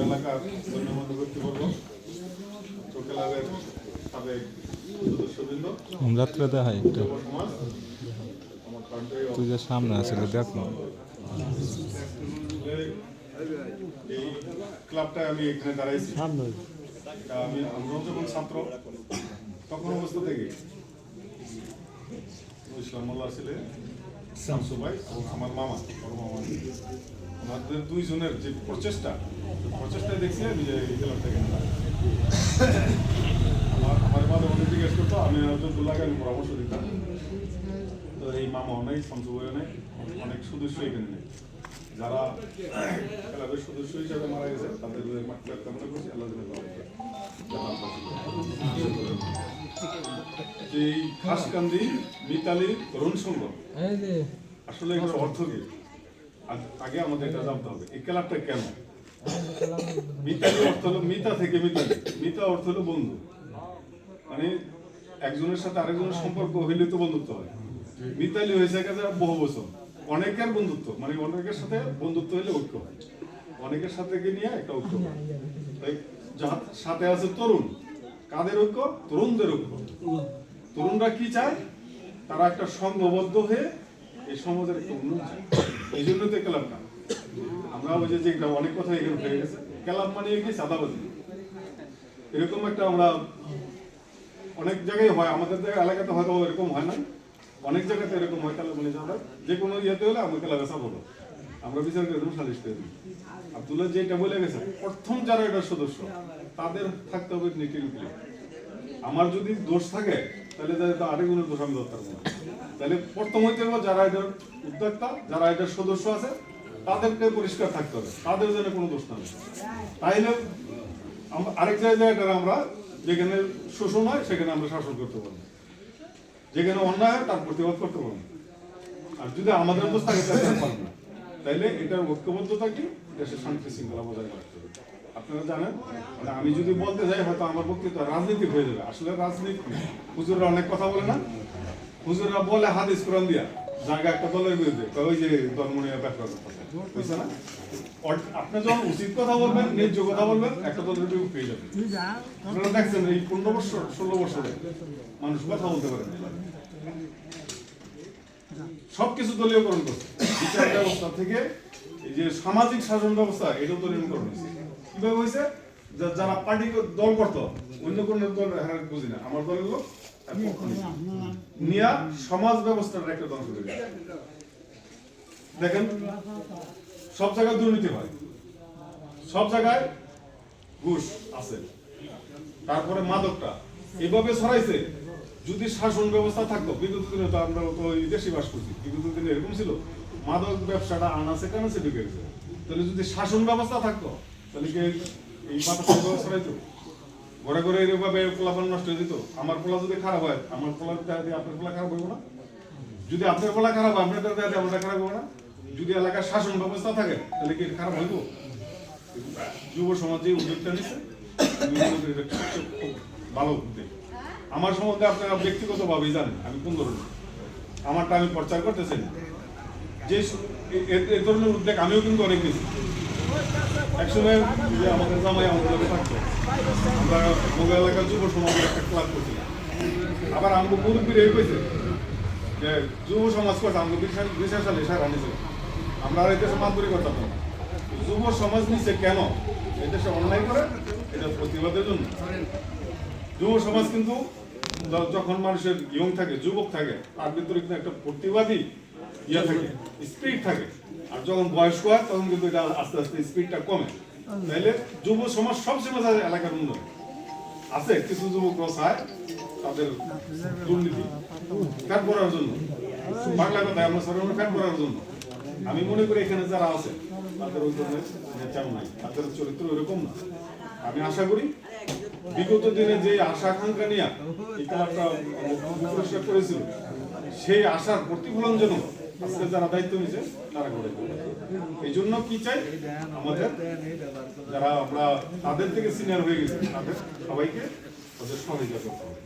এলাকার গণ্যমান্য ব্যক্তিবর্গ চোখেলাভের সাবেক সদস্যবৃন্দ। রাত্রে দেখাই একটু। আমার প্রাণপ্রিয় তুই যে সামনে আসলে দেখলাম আসলে এই ক্লাবটায় আমি এখানে দাঁড়াইছি। তা আমি আমরাও যখন ছাত্র তখন অবস্থা থেকে ইসলাম মোল্লা ছিলেন শামসু এবং আমার মামা বড় মামা। ওনাদের দুইজনের যে প্রচেষ্টা প্রচেষ্টায় দেখছি আমি যে এই ক্লাবটা এখানে আমার আমার মাঝে মধ্যে জিজ্ঞেস করতো আমি আব্দুল্লাহকে আমি পরামর্শ দিতাম। তো এই মামাও নেই শামসু ভাইও নেই অনেক সদস্য এখানে নেই। যারা ক্লাবের সদস্য হিসাবে মারা গেছে তাদের মাত্রা কামনা করছি আল্লাহ এই খাসকান্দি মিতালি তরুণ সংঘ আসলে এগুলোর অর্থ কি? আগ- আমাদের এটা জানতে হবে, এই ক্লাবটা কেন? মিতালি অর্থ হলো মিতা থেকে মিতালি মিতা অর্থ হলো বন্ধু। মানে একজনের সাথে আরেকজনের সম্পর্ক হইলে তো বন্ধুত্ব হয়। মিতালি হয়েছে একাধারে বহু বছর। অনেকের বন্ধুত্ব মানে অনেকের সাথে বন্ধুত্ব হইলে ঐক্য হয়। অনেকের সাথে নিয়ে একটা ঐক্য তাই যার সাথে আছে তরুণ, কাদের ঐক্য? তরুণদের ঐক্য। তরুণরা কি চায়? তারা একটা সংঘবদ্ধ হয়ে এই সমাজের একটা উন্নয়ন চায়। এই জন্য তো ক্লাবটা আমরা ওই যে যেটা অনেক কথা এখানে হয়ে গেছে ক্লাব মানে কি চাঁদাবাজি এরকম একটা আমরা অনেক জায়গায় হয়, আমাদের এলাকাতে হয়তো এরকম হয় না অনেক জায়গাতে এরকম হয় তাহলে মানে যারা যে কোনো ইয়েতে হলে আমাকে লাগে সাপোর্ট আমরা বিচার করে দেবো, সালিশ করে দিই আব্দুল্লাহ যেটা বলে গেছে, প্রথম যারা এটার সদস্য, তাদের থাকতে হবে রূপে। আমার যদি দোষ থাকে, তাহলে তাহলে তো আরেকজনের দোষ আমি না। তাহলে প্রথম হইতে যারা এটার উদ্যোক্তা, যারা এটার সদস্য আছে, তাদেরকে পরিষ্কার থাকতে হবে। তাদের জন্য কোনো দোষ না তাইলে আরেক জায়গায় এটা আমরা যেখানে শোষণ হয়, সেখানে আমরা শাসন করতে পারব। যেখানে অন্যায় হয়, তার প্রতিবাদ করতে পারব। আর যদি আমাদের দোষ থাকে পারব না, তাইলে এটার ঐক্যবদ্ধতা কি? দেশের শান্তি শৃঙ্খলা বজায় রাখতে হবে। আপনারা জানেন? মানে আমি যদি বলতে যাই, হয়তো আমার বক্তৃতা রাজনীতি হয়ে যাবে। আসলে রাজনীতি না। হুজুররা অনেক কথা বলে না। হুজুররা বলে হাদিস কোরআন দিয়া। একটা দলের বিরুদ্ধে ওই যে ধর্মনীয় বুঝছে না? আপনি যখন উচিত কথা বলবেন কথা বলবেন, একটা বিরুদ্ধে পেয়ে যাবেন। আপনারা দেখছেন, এই পনেরো বছর, ষোলো বছরে মানুষ কথা বলতে পারে না। সবকিছু দলীয়করণ করছে। বিচার ব্যবস্থা থেকে এই যে সামাজিক শাসন ব্যবস্থা, এটাও দলীয়করণ হয়েছে। কীভাবে হয়েছে? যারা পার্টি দল করতো, অন্য কোন দল হ্যাঁ বুঝি না। আমার দলের লোক। নিয়া সমাজ ব্যবস্থার একটা ধ্বংস করে। দেখেন, সব জায়গায় দুর্নীতি হয়। সব জায়গায় ঘুষ আছে। তারপরে মাদকটা। এভাবে ছড়াইছে। যদি শাসন ব্যবস্থা থাকতো, বিগত দিনে তো আমরা তো দেশে বাস করছি। বিগত দিনে এরকম ছিল। মাদক ব্যবসাটা আনাছে কানাছে ঢুকে গেছে। তাহলে যদি শাসন ব্যবস্থা থাকতো, তাহলে কি এই মাদক ব্যবস্থা ছড়াইতো? ঘরে ঘরে এরকমভাবে পোলাপান নষ্ট হয়ে যেত। আমার পোলা যদি খারাপ হয়, আমার দিয়ে আপনার পোলা খারাপ হইব না। যদি আপনার পোলা খারাপ হয়, আপনার দেখা দিয়ে আপনার খারাপ হইব না। যদি এলাকার শাসন ব্যবস্থা থাকে, তাহলে কি খারাপ হইব? যুব সমাজ উদ্যোগটা নিচ্ছে ভালো উদ্যোগ। আমার সম্বন্ধে আপনারা ব্যক্তিগতভাবেই জানেন, আমি কোন ধরনের। আমারটা আমি প্রচার করতেছি না। যে এ- ধরনের উদ্যোগ আমিও কিন্তু অনেক নিয়েছি। একসময় আমাদের জামাই আমাদের থাকতো। আমরা এলাকার যুব সমাজের একটা ক্লাব করছিলাম আবার আমাকে মুরব্বীর এই কইছে যে যুব সমাজ করছে, আমাকে বিশাল সালে সারা নিয়েছিল আমরা আর এই দেশে মাতবরি করতাম না। যুব সমাজ নিচে কেন? এই দেশে অন্যায় করে এটা প্রতিবাদের জন্য। যুব সমাজ কিন্তু যখন মানুষের ইয়ং থাকে, যুবক থাকে, তার ভিতরে কিন্তু একটা প্রতিবাদী ইয়ে থাকে, স্পিড থাকে। আর যখন বয়স্ক হয়, তখন কিন্তু এটা আস্তে আস্তে স্পিডটা কমে। তাইলে যুব সমাজ সবসময় এলাকার উন্নয়ন। আছে কিছু যুবক চায় তাদের দুর্নীতি, ফ্যাট করার জন্য। বাংলা কথায় আমরা সরকার ফ্যাট করার জন্য। আমি মনে করি এখানে যারা আছে, তাদের ওই ধরনের নেচার নাই, তাদের চরিত্র এরকম না। আমি আশা করি, বিগত দিনে যে আশা আকাঙ্ক্ষা নিয়ে এই করেছিল, সেই আশার প্রতিফলন যেন আজকে যারা দায়িত্ব নিছে তারা করে এই জন্য কি চাই? আমাদের যারা আমরা তাদের থেকে সিনিয়র হয়ে গেছি, তাদের সবাইকে তাদের সহযোগিতা করতে হবে।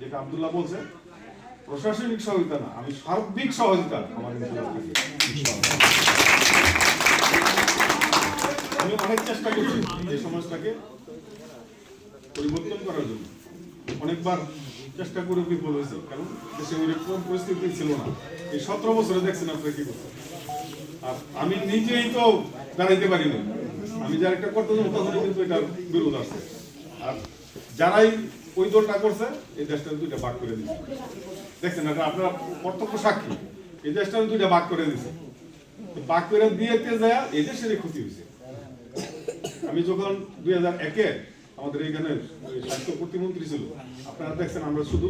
যেটা আব্দুল্লাহ বলছে, প্রশাসনিক সহযোগিতা না, আমি সার্বিক সহযোগিতা আমাদের আমি অনেক চেষ্টা করছি এই সমাজটাকে পরিবর্তন করার জন্য। অনেকবার চেষ্টা করে বিফল হয়েছে, কারণ দেশে ওই রকম পরিস্থিতি ছিল না। এই সতেরো বছরে দেখছেন আপনারা কি করছেন? আর আমি নিজেই তো দাঁড়াইতে পারিনি আমি যার একটা করতে যাব তখনই কিন্তু এটার বিরোধ আছে। আর যারাই ওই দলটা করছে, এই দেশটা দুইটা ভাগ করে দিচ্ছে দেখছেন, এটা আপনারা কর্তব্য সাক্ষী। এই দেশটা দুইটা ভাগ করে দিচ্ছে ভাগ করে দিয়েতে যায়, এই দেশেরই ক্ষতি হয়েছে। আমি যখন দুই হাজার একে আমাদের এইখানে স্বাস্থ্য প্রতিমন্ত্রী ছিল। আপনারা দেখছেন, আমরা শুধু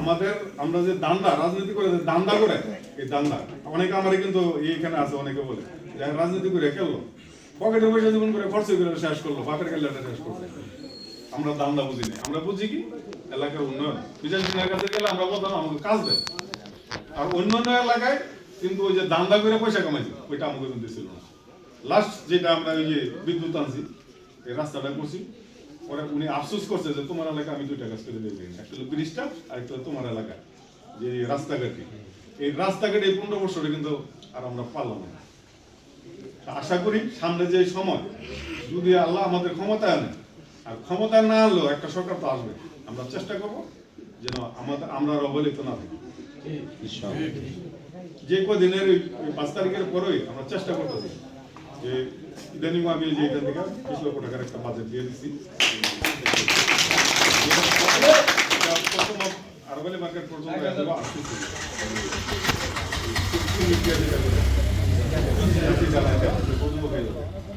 আমাদের, আমরা যে দান্দা, রাজনীতি করে দান্দা করে, এই দান্দা, অনেকে আমারে কিন্তু এইখানে আছে, অনেকে বলে রাজনীতি করে খেললো। পকেটের পয়সা জীবন করে খরচ করে শেষ করল, বাপের খেলাটা শেষ করল। আমরা দান্দা বুঝি না। আমরা বুঝি কি? এলাকার উন্নয়ন। বিচার কাছে গেলে আমরা বলতাম আমাকে কাজ দেয়। আর অন্যান্য এলাকায় কিন্তু ওই যে দান্দা করে পয়সা কামাইছে, ওইটা আমাকে কিন্তু না। লাস্ট যেটা আমরা ওই যে বিদ্যুৎ আনছি, এই রাস্তাটা করছি। পরে উনি আফসোস করছে যে তোমার এলাকা আমি দুইটা কাজ করে দিয়েছি। একটা হলো ব্রিজটা আর একটা তোমার এলাকা যে রাস্তাঘাটে এই রাস্তাঘাটে এই পনেরো বছরে কিন্তু আর আমরা পারলাম না। আশা করি সামনে যে সময় যদি আল্লাহ আমাদের ক্ষমতায় আনে আর ক্ষমতায় না আনলেও একটা সরকার তো আসবে। আমরা চেষ্টা করব যেন আমাদের আমরা আর অবহেলিত না থাকি। যে কদিনের পাঁচ তারিখের পরেই আমরা চেষ্টা করতেছি। যে ইদানিং আমি এই যে এখান থেকে বিশ লক্ষ টাকার একটা বাজেট দিয়ে দিচ্ছি আরবালি মার্কেট পর্যন্ত একদম আসতেছি